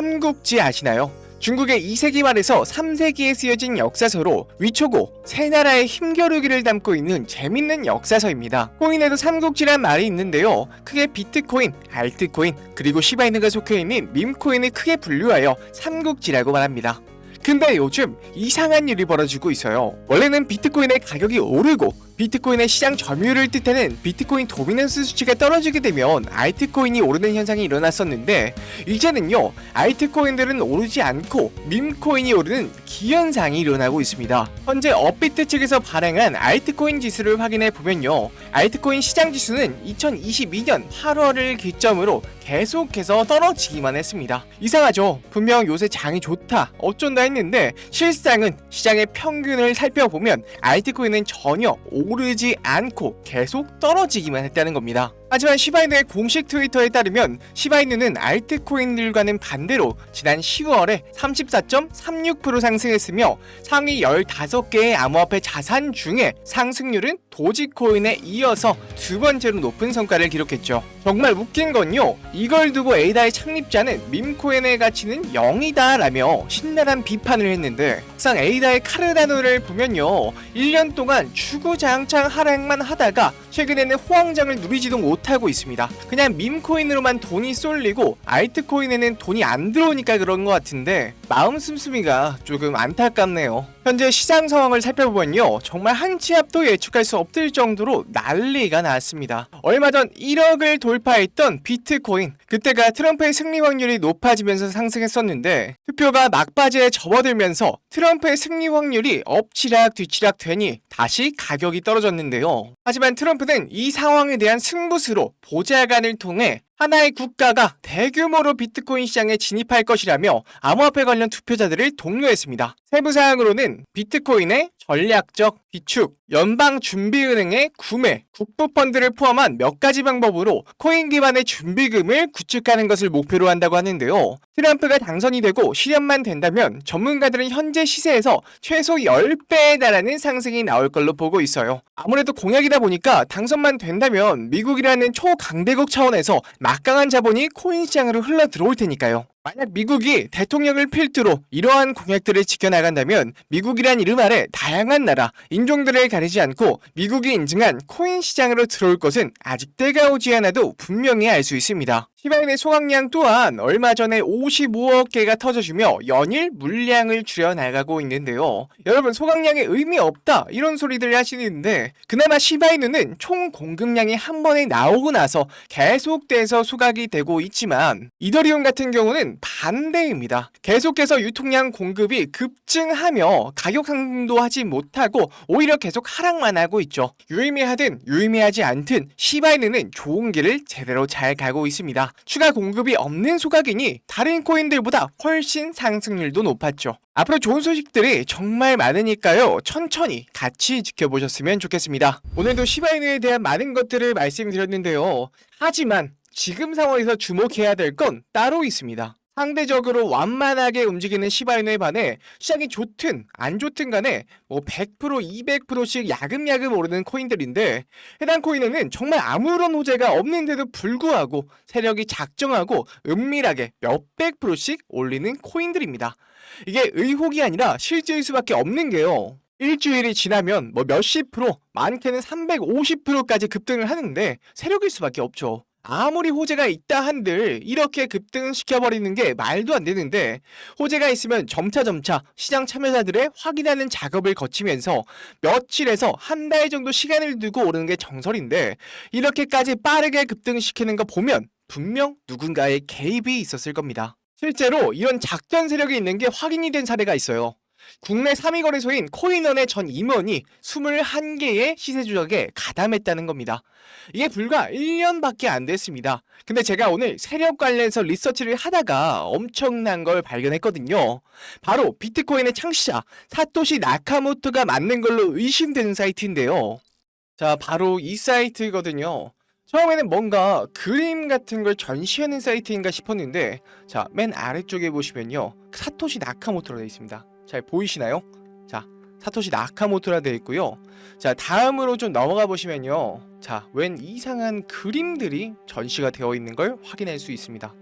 삼국지 아시나요? 중국의 2세기 말에서 3세기에 쓰여진 역사서로 위초고 세 나라의 힘겨루기를 담고 있는 재밌는 역사서입니다. 코인에도 삼국지란 말이 있는데요. 크게 비트코인, 알트코인, 그리고 시바이누가 속해 있는 밈코인을 크게 분류하여 삼국지라고 말합니다. 근데 요즘 이상한 일이 벌어지고 있어요. 원래는 비트코인의 가격이 오르고 비트코인의 시장 점유율을 뜻하는 비트코인 도미넌스 수치가 떨어지게 되면 알트코인이 오르는 현상이 일어났었는데 이제는요 알트코인들은 오르지 않고 밈코인이 오르는 기현상이 일어나고 있습니다. 현재 업비트 측에서 발행한 알트코인 지수를 확인해 보면요 알트코인 시장 지수는 2022년 8월을 기점으로 계속해서 떨어지기만 했습니다. 이상하죠? 분명 요새 장이 좋다, 어쩐다 했는데 실상은 시장의 평균을 살펴보면 알트코인은 전혀 오르지 않고 계속 떨어지기만 했다는 겁니다. 하지만 시바이누의 공식 트위터에 따르면 시바이누는 알트코인들과는 반대로 지난 10월에 34.36% 상승했으며 상위 15개의 암호화폐 자산 중에 상승률은 도지코인에 이어서 두 번째로 높은 성과를 기록했죠. 정말 웃긴 건요. 이걸 두고 에이다의 창립자는 밈코인의 가치는 0이다 라며 신랄한 비판을 했는데 막상 에이다의 카르다노를 보면요. 1년 동안 추구장 창 하락만 하다가 최근에는 호황장을 누리지도 못하고 있습니다. 그냥 밈코인으로만 돈이 쏠리고 알트코인에는 돈이 안 들어오니까 그런 것 같은데 마음 씀씀이가 조금 안타깝네요. 현재 시장 상황을 살펴보면요. 정말 한 치 앞도 예측할 수 없을 정도로 난리가 났습니다. 얼마 전 1억을 돌파했던 비트코인. 그때가 트럼프의 승리 확률이 높아지면서 상승했었는데 투표가 막바지에 접어들면서 트럼프의 승리 확률이 엎치락 뒤치락 되니 다시 가격이 떨어졌는데요. 하지만 트럼프는 이 상황에 대한 승부수로 보좌관을 통해 하나의 국가가 대규모로 비트코인 시장에 진입할 것이라며 암호화폐 관련 투표자들을 독려했습니다. 세부 사항으로는 비트코인의 전략적 비축, 연방준비은행의 구매, 국부펀드를 포함한 몇 가지 방법으로 코인 기반의 준비금을 구축하는 것을 목표로 한다고 하는데요. 트럼프가 당선이 되고 실현만 된다면 전문가들은 현재 시세에서 최소 10배에 달하는 상승이 나올 걸로 보고 있어요. 아무래도 공약이다 보니까 당선만 된다면 미국이라는 초강대국 차원에서 막강한 자본이 코인 시장으로 흘러 들어올 테니까요. 만약 미국이 대통령을 필두로 이러한 공약들을 지켜나간다면 미국이란 이름 아래 다양한 나라, 인종들을 가리지 않고 미국이 인증한 코인 시장으로 들어올 것은 아직 때가 오지 않아도 분명히 알 수 있습니다. 시바인의 소각량 또한 얼마 전에 55억 개가 터져주며 연일 물량을 줄여나가고 있는데요. 여러분 소각량에 의미 없다 이런 소리들 하시는데 그나마 시바이누는 총 공급량이 한 번에 나오고 나서 계속돼서 소각이 되고 있지만 이더리움 같은 경우는 반대입니다. 계속해서 유통량 공급이 급증하며 가격 상승도 하지 못하고 오히려 계속 하락만 하고 있죠. 유의미하든 유의미하지 않든 시바이누는 좋은 길을 제대로 잘 가고 있습니다. 추가 공급이 없는 소각이니 다른 코인들보다 훨씬 상승률도 높았죠. 앞으로 좋은 소식들이 정말 많으니까요. 천천히 같이 지켜보셨으면 좋겠습니다. 오늘도 시바이누에 대한 많은 것들을 말씀드렸는데요. 하지만 지금 상황에서 주목해야 될 건 따로 있습니다. 상대적으로 완만하게 움직이는 시바이누에 반해 시장이 좋든 안 좋든 간에 뭐 100% 200%씩 야금야금 오르는 코인들인데 해당 코인에는 정말 아무런 호재가 없는데도 불구하고 세력이 작정하고 은밀하게 몇백 프로씩 올리는 코인들입니다. 이게 의혹이 아니라 실제일 수밖에 없는 게요. 일주일이 지나면 뭐 몇십 프로, 많게는 350%까지 급등을 하는데 세력일 수밖에 없죠. 아무리 호재가 있다 한들 이렇게 급등시켜버리는 게 말도 안 되는데 호재가 있으면 점차점차 시장 참여자들의 확인하는 작업을 거치면서 며칠에서 한 달 정도 시간을 두고 오르는 게 정설인데 이렇게까지 빠르게 급등시키는 거 보면 분명 누군가의 개입이 있었을 겁니다. 실제로 이런 작전 세력이 있는 게 확인이 된 사례가 있어요. 국내 3위 거래소인 코인원의 전 임원이 21개의 시세 조작에 가담했다는 겁니다. 이게 불과 1년밖에 안 됐습니다. 근데 제가 오늘 세력 관련해서 리서치를 하다가 엄청난 걸 발견했거든요. 바로 비트코인의 창시자 사토시 나카모토가 맞는 걸로 의심되는 사이트인데요. 자, 바로 이 사이트거든요. 처음에는 뭔가 그림 같은 걸 전시하는 사이트인가 싶었는데 자, 맨 아래쪽에 보시면요. 사토시 나카모토로 되어 있습니다. 잘 보이시나요? 자, 사토시 나카모토라 되어 있고요. 자, 다음으로 좀 넘어가 보시면요. 자, 웬 이상한 그림들이 전시가 되어 있는 걸 확인할 수 있습니다.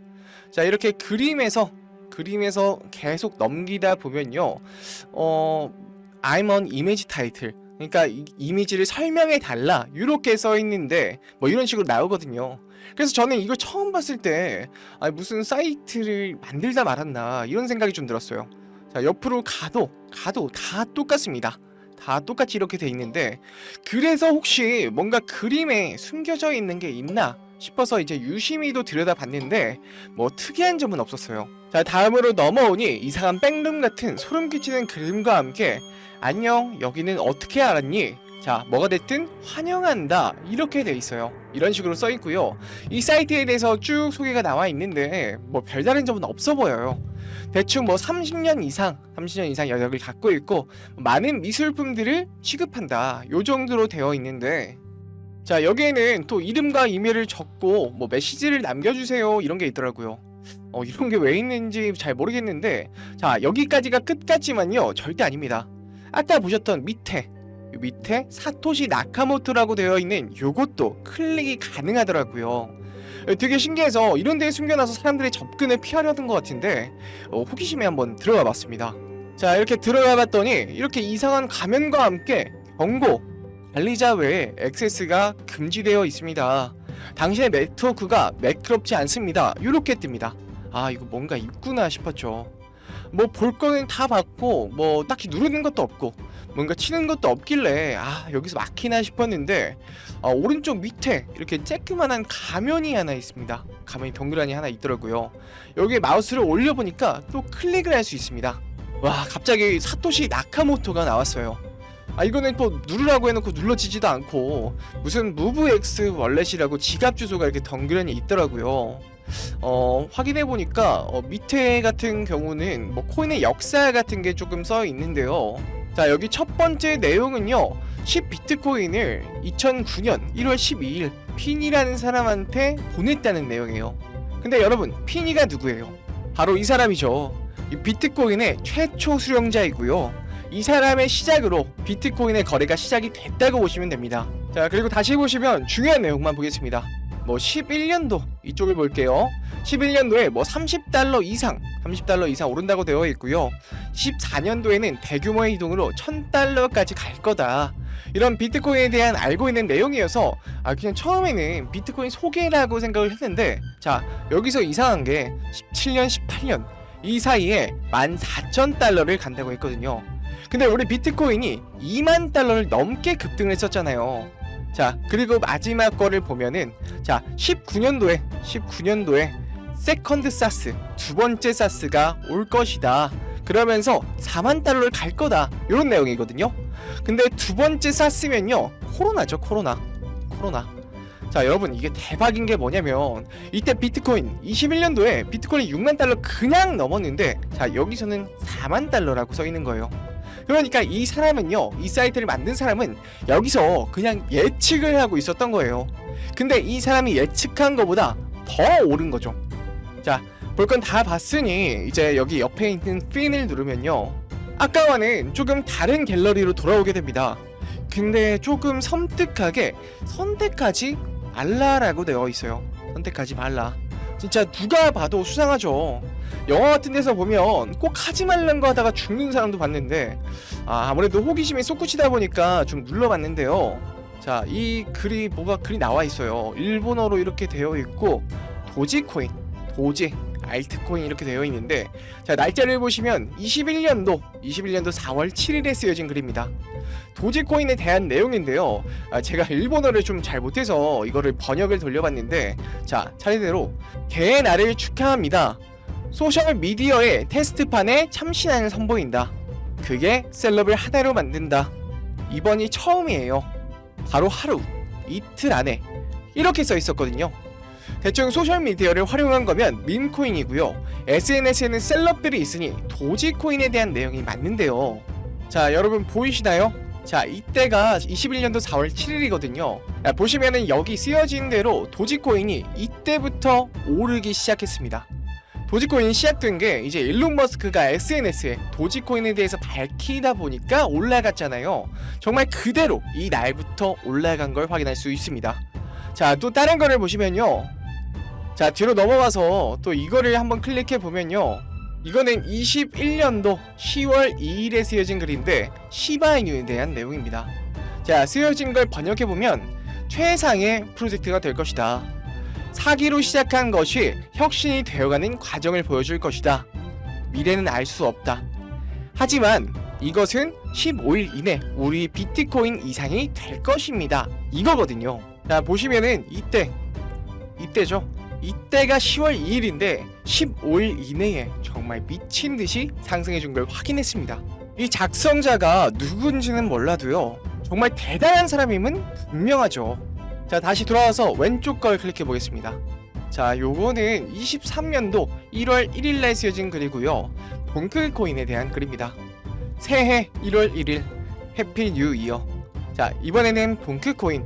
자, 이렇게 그림에서 그림에서 계속 넘기다 보면요. 어 I'm on image title. 그러니까 이, 이미지를 설명해 달라. 이렇게 써 있는데 뭐 이런 식으로 나오거든요. 그래서 저는 이걸 처음 봤을 때 아, 무슨 사이트를 만들다 말았나 이런 생각이 좀 들었어요. 자, 옆으로 가도 가도 다 똑같습니다. 다 똑같이 이렇게 돼 있는데 그래서 혹시 뭔가 그림에 숨겨져 있는 게 있나 싶어서 이제 유심히도 들여다봤는데 뭐 특이한 점은 없었어요. 자 다음으로 넘어오니 이상한 백룸 같은 소름 끼치는 그림과 함께 안녕 여기는 어떻게 알았니? 자 뭐가 됐든 환영한다 이렇게 돼 있어요. 이런 식으로 써 있고요. 이 사이트에 대해서 쭉 소개가 나와 있는데 뭐 별다른 점은 없어 보여요. 대충 뭐 30년 이상, 30년 이상 여력을 갖고 있고 많은 미술품들을 취급한다. 요 정도로 되어 있는데 자 여기에는 또 이름과 이메일을 적고 뭐 메시지를 남겨주세요 이런 게 있더라고요. 어 이런 게 왜 있는지 잘 모르겠는데 자 여기까지가 끝까지만요 절대 아닙니다. 아까 보셨던 밑에 요 밑에 사토시 나카모토라고 되어 있는 요것도 클릭이 가능하더라고요. 되게 신기해서 이런 데에 숨겨놔서 사람들이 접근을 피하려던 것 같은데 어, 호기심에 한번 들어가 봤습니다. 자 이렇게 들어가 봤더니 이렇게 이상한 가면과 함께 경고 관리자 외에 액세스가 금지되어 있습니다. 당신의 네트워크가 매끄럽지 않습니다. 이렇게 뜹니다. 아 이거 뭔가 있구나 싶었죠. 뭐 볼 거는 다 봤고 뭐 딱히 누르는 것도 없고 뭔가 치는 것도 없길래 아 여기서 막히나 싶었는데 아, 오른쪽 밑에 이렇게 쬐끄만한 가면이 하나 있습니다. 가면이 동그라니 하나 있더라고요. 여기에 마우스를 올려보니까 또 클릭을 할 수 있습니다. 와 갑자기 사토시 나카모토가 나왔어요. 아 이거는 또 누르라고 해놓고 눌러지지도 않고 무슨 무브X 월렛이라고 지갑 주소가 이렇게 덩그러니 있더라고요. 어 확인해 보니까 어, 밑에 같은 경우는 뭐 코인의 역사 같은 게 조금 써 있는데요. 자 여기 첫 번째 내용은요. 10 비트코인을 2009년 1월 12일 핀이라는 사람한테 보냈다는 내용이에요. 근데 여러분 핀이가 누구예요? 바로 이 사람이죠. 이 비트코인의 최초 수령자이고요. 이 사람의 시작으로 비트코인의 거래가 시작이 됐다고 보시면 됩니다. 자, 그리고 다시 보시면 중요한 내용만 보겠습니다. 뭐 11년도 이쪽을 볼게요. 11년도에 뭐 30달러 이상, 30달러 이상 오른다고 되어 있고요. 14년도에는 대규모의 이동으로 1000달러까지 갈 거다. 이런 비트코인에 대한 알고 있는 내용이어서 아 그냥 처음에는 비트코인 소개라고 생각을 했는데 자 여기서 이상한 게 17년 18년 이 사이에 14,000달러를 간다고 했거든요. 근데 우리 비트코인이 2만 달러를 넘게 급등을 했었잖아요. 자, 그리고 마지막 거를 보면은 자, 19년도에 19년도에 세컨드 사스 두 번째 사스가 올 것이다. 그러면서 4만 달러를 갈 거다. 이런 내용이거든요. 근데 두 번째 사스면요. 코로나죠, 코로나. 코로나. 자, 여러분 이게 대박인 게 뭐냐면 이때 비트코인 21년도에 비트코인이 6만 달러 그냥 넘었는데 자, 여기서는 4만 달러라고 써 있는 거예요. 그러니까 이 사람은요, 이 사이트를 만든 사람은 여기서 그냥 예측을 하고 있었던 거예요. 근데 이 사람이 예측한 것보다 더 오른 거죠. 자, 볼 건 다 봤으니 이제 여기 옆에 있는 핀을 누르면요. 아까와는 조금 다른 갤러리로 돌아오게 됩니다. 근데 조금 섬뜩하게 선택하지 말라라고 되어 있어요. 선택하지 말라. 진짜 누가 봐도 수상하죠. 영화 같은 데서 보면 꼭 하지 말란 거 하다가 죽는 사람도 봤는데 아, 아무래도 호기심이 솟구치다 보니까 좀 눌러봤는데요. 자, 이 글이 뭐가 글이 나와 있어요. 일본어로 이렇게 되어 있고 도지코인, 도지, 알트코인 이렇게 되어 있는데 자, 날짜를 보시면 21년도 21년도 4월 7일에 쓰여진 글입니다. 도지코인에 대한 내용인데요. 아, 제가 일본어를 좀 잘 못해서 이거를 번역을 돌려봤는데 자, 차례대로 개의 날을 축하합니다. 소셜 미디어의 테스트판에 참신함을 선보인다. 그게 셀럽을 하나로 만든다. 이번이 처음이에요. 바로 하루, 이틀 안에 이렇게 써 있었거든요. 대충 소셜 미디어를 활용한 거면 민코인이고요. SNS에는 셀럽들이 있으니 도지코인에 대한 내용이 맞는데요. 자, 여러분 보이시나요? 자, 이때가 21년도 4월 7일이거든요. 보시면은 여기 쓰여진 대로 도지코인이 이때부터 오르기 시작했습니다. 도지코인이 시작된 게 이제 일론 머스크가 SNS에 도지코인에 대해서 밝히다 보니까 올라갔잖아요. 정말 그대로 이 날부터 올라간 걸 확인할 수 있습니다. 자, 또 다른 거를 보시면요. 자, 뒤로 넘어가서 또 이거를 한번 클릭해 보면요. 이거는 21년도 10월 2일에 쓰여진 글인데 시바이뉴에 대한 내용입니다. 자, 쓰여진 걸 번역해보면 최상의 프로젝트가 될 것이다. 사기로 시작한 것이 혁신이 되어가는 과정을 보여줄 것이다. 미래는 알 수 없다. 하지만 이것은 15일 이내 우리 비트코인 이상이 될 것입니다. 이거거든요. 자, 보시면은 이때, 이때죠. 이때가 10월 2일인데 15일 이내에 정말 미친 듯이 상승해 준 걸 확인했습니다. 이 작성자가 누군지는 몰라도요. 정말 대단한 사람임은 분명하죠. 자, 다시 돌아와서 왼쪽 걸 클릭해 보겠습니다. 자, 요거는 23년도 1월 1일 날 쓰여진 글이고요. 동클 코인에 대한 글입니다. 새해 1월 1일 해피 뉴 이어. 자, 이번에는 동크 코인.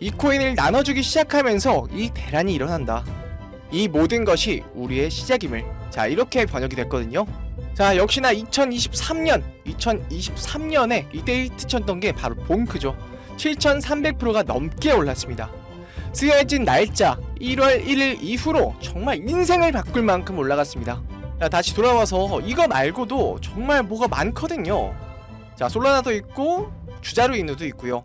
이 코인을 나눠주기 시작하면서 이 대란이 일어난다. 이 모든 것이 우리의 시작임을. 자, 이렇게 번역이 됐거든요. 자, 역시나 2023년, 2023년에 이때 히트 쳤던 게 바로 봉크죠. 7,300%가 넘게 올랐습니다. 쓰여진 날짜 1월 1일 이후로 정말 인생을 바꿀 만큼 올라갔습니다. 자, 다시 돌아와서 이거 말고도 정말 뭐가 많거든요. 자, 솔라나도 있고 주자루 인우도 있고요.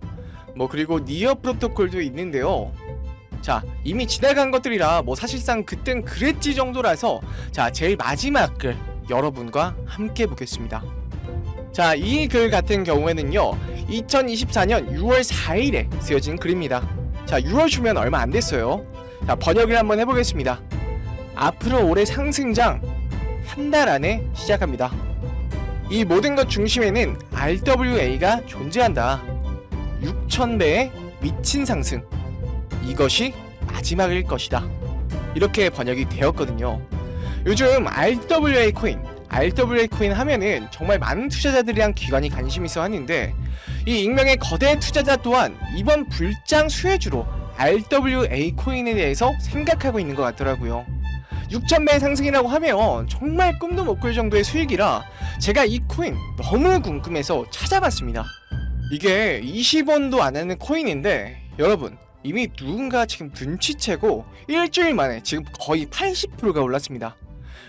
뭐 그리고 니어 프로토콜도 있는데요. 자, 이미 지나간 것들이라 뭐 사실상 그땐 그랬지 정도라서 자, 제일 마지막 글 여러분과 함께 보겠습니다. 자, 이 글 같은 경우에는요. 2024년 6월 4일에 쓰여진 글입니다. 자, 6월 주면 얼마 안 됐어요. 자, 번역을 한번 해보겠습니다. 앞으로 올해 상승장 한 달 안에 시작합니다. 이 모든 것 중심에는 RWA가 존재한다. 6,000배의 미친 상승. 이것이 마지막일 것이다. 이렇게 번역이 되었거든요. 요즘 RWA 코인, RWA 코인 하면은 정말 많은 투자자들이랑 기관이 관심 있어 하는데 이 익명의 거대 투자자 또한 이번 불장 수혜주로 RWA 코인에 대해서 생각하고 있는 것 같더라고요. 6,000배 상승이라고 하면 정말 꿈도 못 꿀 정도의 수익이라 제가 이 코인 너무 궁금해서 찾아봤습니다. 이게 20원도 안 하는 코인인데 여러분 이미 누군가 지금 눈치채고 일주일 만에 지금 거의 80%가 올랐습니다.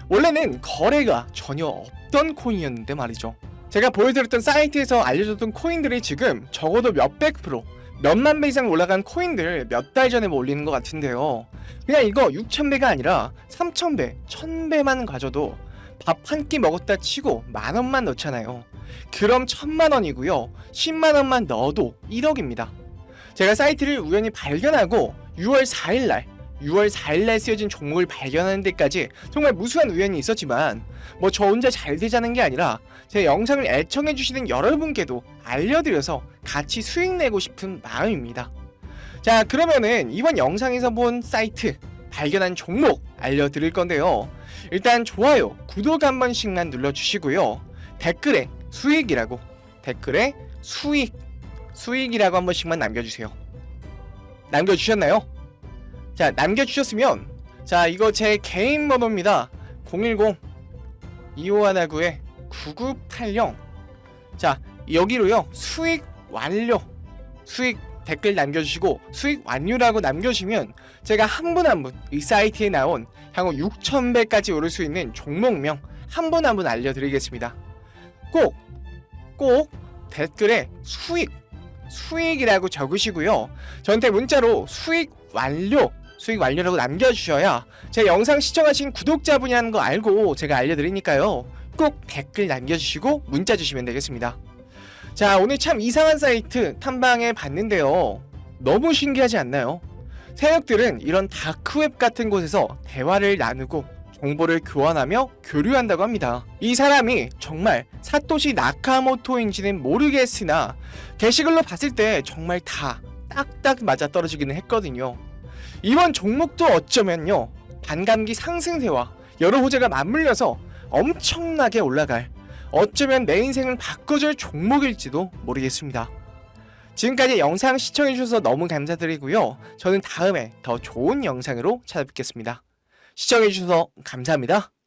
원래는 거래가 전혀 없던 코인이었는데 말이죠. 제가 보여드렸던 사이트에서 알려줬던 코인들이 지금 적어도 몇백 프로, 몇만 배 이상 올라간 코인들 몇 달 전에 뭐 올리는 것 같은데요. 그냥 이거 6,000배가 아니라 3,000배, 1,000배만 가져도 밥 한 끼 먹었다 치고 만 원만 넣잖아요. 그럼 천만 원이고요. 10만 원만 넣어도 1억입니다. 제가 사이트를 우연히 발견하고 6월 4일 날 6월 4일 날 쓰여진 종목을 발견하는 데까지 정말 무수한 우연이 있었지만 뭐 저 혼자 잘 되자는 게 아니라 제 영상을 애청해 주시는 여러분께도 알려드려서 같이 수익 내고 싶은 마음입니다. 자 그러면은 이번 영상에서 본 사이트 발견한 종목 알려드릴 건데요. 일단 좋아요, 구독 한 번씩만 눌러주시고요. 댓글에 수익이라고 댓글에 수익 수익이라고 한 번씩만 남겨주세요. 남겨주셨나요? 자 남겨주셨으면 자 이거 제 개인 번호입니다. 010 2519에 9980 자 여기로요 수익 완료 수익 댓글 남겨주시고 수익 완료라고 남겨주시면 제가 한 분 한 분 이 사이트에 나온 향후 6,000배까지 오를 수 있는 종목명 한 분 한 분 알려드리겠습니다. 꼭, 꼭 댓글에 수익, 수익이라고 적으시고요. 저한테 문자로 수익 완료, 수익 완료라고 남겨주셔야 제 영상 시청하신 구독자분이 하는 거 알고 제가 알려드리니까요. 꼭 댓글 남겨주시고 문자 주시면 되겠습니다. 자, 오늘 참 이상한 사이트 탐방해 봤는데요. 너무 신기하지 않나요? 세력들은 이런 다크웹 같은 곳에서 대화를 나누고 정보를 교환하며 교류한다고 합니다. 이 사람이 정말 사토시 나카모토인지는 모르겠으나 게시글로 봤을 때 정말 다 딱딱 맞아 떨어지기는 했거든요. 이번 종목도 어쩌면요 반감기 상승세와 여러 호재가 맞물려서 엄청나게 올라갈 어쩌면 내 인생을 바꿔줄 종목일지도 모르겠습니다. 지금까지 영상 시청해주셔서 너무 감사드리고요. 저는 다음에 더 좋은 영상으로 찾아뵙겠습니다. 시청해주셔서 감사합니다.